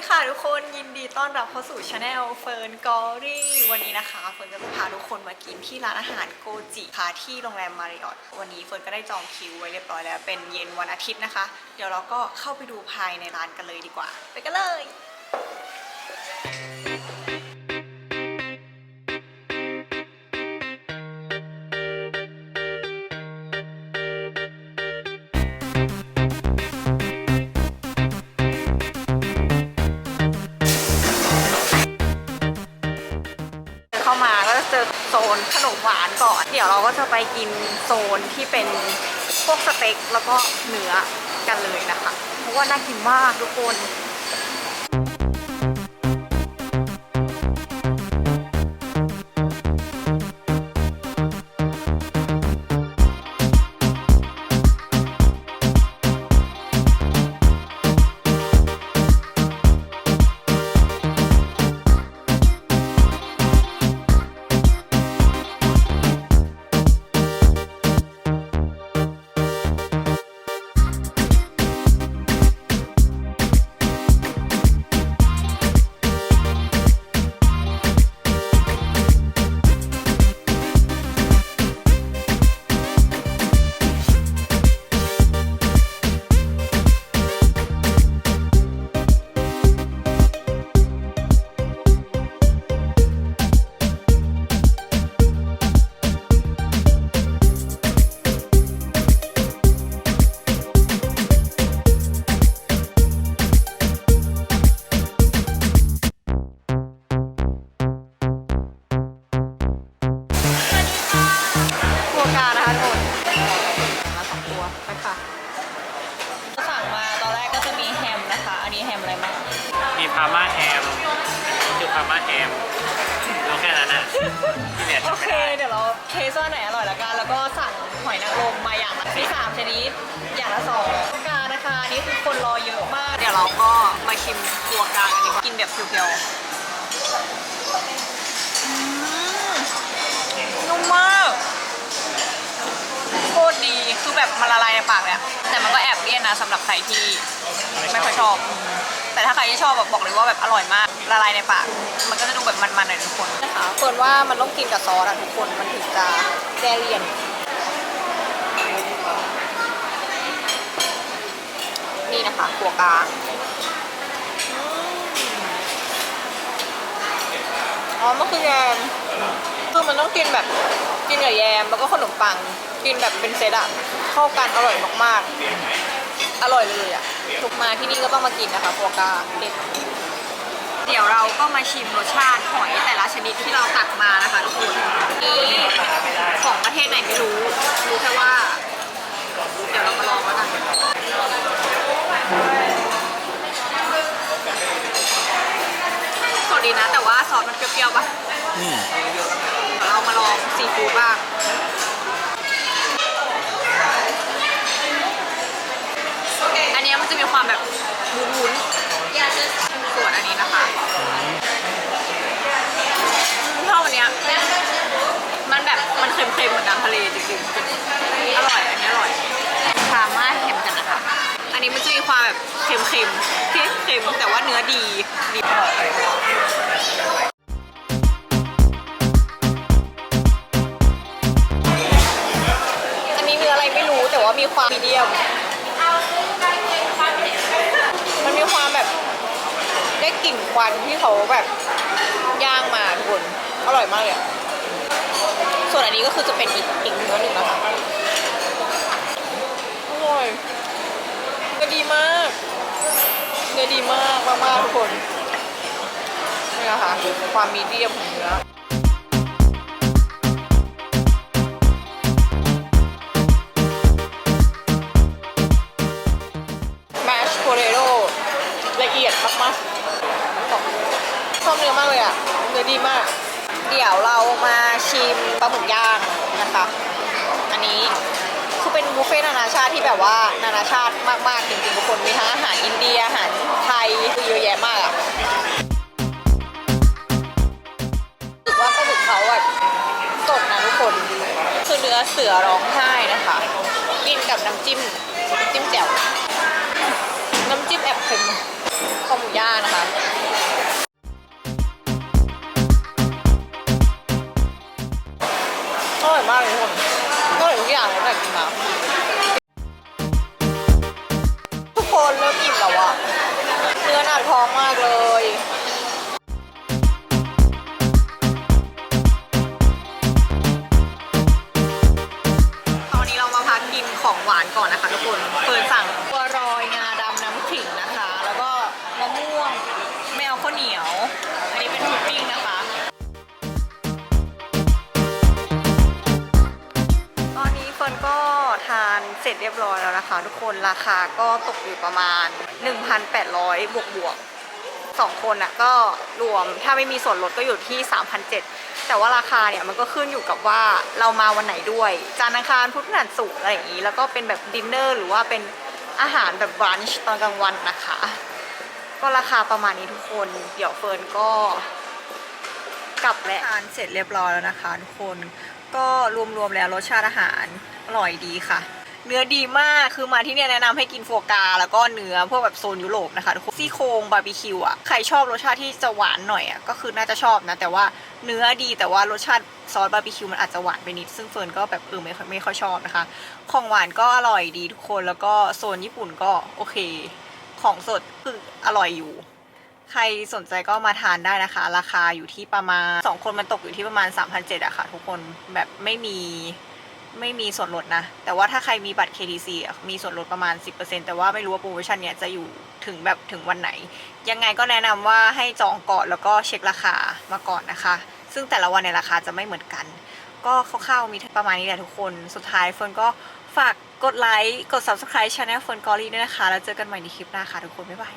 ดีค่ะทุกคนยินดีต้อนรับเข้าสู่ชาแนลเฟิร์นกอรี่วันนี้นะคะเฟิร์นก็จะพาทุกคนมากินที่ร้านอาหารโกจิค่ะที่โรงแรมมาริออทวันนี้เฟิร์นก็ได้จองคิวไว้เรียบร้อยแล้วเป็นเย็นวันอาทิตย์นะคะ เดี๋ยวเราก็เข้าไปดูภายในร้านกันเลยดีกว่า ไปกันเลย ดี๋ยวเราก็จะไปกินโซนที่เป็นพวกสเต็กแล้วก็เนื้อกันเลยนะคะ เพราะว่าน่ากินมากทุกคน พาม่าแฮมอันนี้คือพาม่าแฮมรู้แค่นั้นน่ะที่เหลือโอจำเคไม่ได้เดี๋ยวเราเทสว่าไหนอร่อยละกัน แล้วก็สั่งหอยนางรมมาอย่างละมีสามชนิด อย่างละสองตัวกานะคะอันนี่คือคนรอเยอะมาก เดี๋ยวเราก็มาชิมตัวกากันดีกว่ากินแบบเพียวๆอืมนุ่มมากโคตร ดีคือแบบมันละลายในปากเลยอะแต่มันก็แอบเลี่ยนนะสำหรับใครที่ไม่ค่อยชอบ แต่ถ้าใครที่ชอบแบบบอกเลยว่าแบบอร่อยมากละลายในปาก มันก็จะดูแบบมันๆหน่อยทุกคนนะคะเฟิร์นว่ามันต้องกินกับซอสอะทุกคนมันถึงจะแก้เลี่ยนนี่นะคะกัวกาอืมอ๋อมันคือแยมคือมันต้องกินแบบกินกับแยมแล้วก็ขนมปัง กินแบบเป็นเซตอะเข้ากันอร่อยมากๆ อร่อยเลยอะทุกมาที่นี่ก็ต้องมากินนะคะกัวกาเด็ดเดี๋ยวเราก็มาชิมรสชาติหอยแต่ละชนิดที่เราตักมานะคะทุกคนนี่ของประเทศไหนไม่รู้ รู้แค่ว่า เดี๋ยวเรามาลองแล้วกันสดดีนะ แต่ว่าซอสมันเปรี้ยวๆปะอืมเดี๋ยวเรามาลองซีฟู้ดบ้าง อันเนี้ยมัน จะมีความแบบวุ้นๆส่วนอันนี้นะคะชอบอันเนี้ยมันแบบมันเค็มๆเหมือนน้ำทะเลจริงๆ อร่อยอันนี้อร่อยพาม่าเค็มกันนะคะ อันนี้มันจะมีความแบบเค็มๆเค็มๆแต่ว่าเนื้อดีดีอร่อยอันนี้เนื้ออะไรไม่รู้แต่ว่ามีความมีเดียม มันมีความแบบได้กลิ่นค วันที่เขาแบบย่างมาทุกคนอร่อยมากเลยอะส่วนอันนี้ก็คือจะเป็นอีกอีกเนื้อหนึ่งนะคะอร่อยเนื้อดีมากเนื้อดีมากมากมากๆทุกคนนี่นะคะความมีเดียมของเนื้อ กย่างนะคะ อันนี้คือเป็นบุฟเฟ่ต์นานาชาติที่แบบว่านานาชาติมากๆจริงๆทุกคนมีทั้งอาหารอินเดียอาหารไทยคือเยอะแยะมากอะรู้สึกว่าปลาหมึกเขาอะสดนะทุกคน คือเนื้อเสือร้องไห้นะคะ กินกับน้ำจิ้มน้ำจิ้มแจ่วน้ำจิ้มแอบเค็มคอหมูย่างนะคะ มากเลยทุกคนก็เลยทุกอย่างแล้วแต่กินมาทุกคนเริ่มอิ่มแล้วอะเนื้อหนาท้องมากเลย ร็จเรียบร้อยแล้วนะคะ ทุกคนราคาก็ตกอยู่ประมาณ 1,800 บวกบวกสองคนอะก็รวมถ้าไม่มีส่วนลดก็อยู่ที่ 3,700 แต่ว่าราคาเนี่ยมันก็ขึ้นอยู่กับว่าเรามาวันไหนด้วย จานอังคารพุธพฤหัสศุกร์อะไรอย่างนี้ แล้วก็เป็นแบบดินเนอร์หรือว่าเป็นอาหารแบบบรันช์ตอนกลางวันนะคะ ก็ราคาประมาณนี้ทุกคน เดี๋ยวเฟิร์นก็กลับและทานเสร็จเรียบร้อยแล้วนะคะทุกคนก็รวมๆแล้วรสชาติอาหารอร่อยดีค่ะ เนื้อดีมากคือมาที่เนี่ยแนะนำให้กินโฟกา แล้วก็เนื้อพวกแบบโซนยุโรปนะคะทุกคนซี่โครงบาร์บีคิวอะใครชอบรสชาติที่จะหวานหน่อยอะก็คือน่าจะชอบนะ แต่ว่าเนื้อดีแต่ว่ารสชาติซอสบาร์บีคิวมันอาจจะหวานไปนิด ซึ่งเฟิร์นก็แบบเออไม่ไม่ค่อยชอบนะคะ ของหวานก็อร่อยดีทุกคนแล้วก็โซนญี่ปุ่นก็โอเค ของสดคืออร่อยอยู่ ใครสนใจก็มาทานได้นะคะ ราคาอยู่ที่ประมาณ 2 คนมันตกอยู่ที่ประมาณ3,700อะค่ะ ทุกคนแบบไม่มี ไม่มีส่วนลดนะ แต่ว่าถ้าใครมีบัตร KTC มีส่วนลดประมาณ 10%แต่ว่าไม่รู้ว่าโปรโมชั่นเนี้ยจะอยู่ถึงแบบถึงวันไหน ยังไงก็แนะนำว่าให้จองก่อนแล้วก็เช็คราคามาก่อนนะคะ ซึ่งแต่ละวันในราคาจะไม่เหมือนกัน ก็คร่าวๆมีประมาณนี้แหละทุกคน สุดท้ายเฟิร์นก็ฝากกดไลค์ กด subscribe channel เฟิร์นกอรี่ด้วยนะคะ แล้วเจอกันใหม่ในคลิปหน้าค่ะทุกคน บ๊ายบาย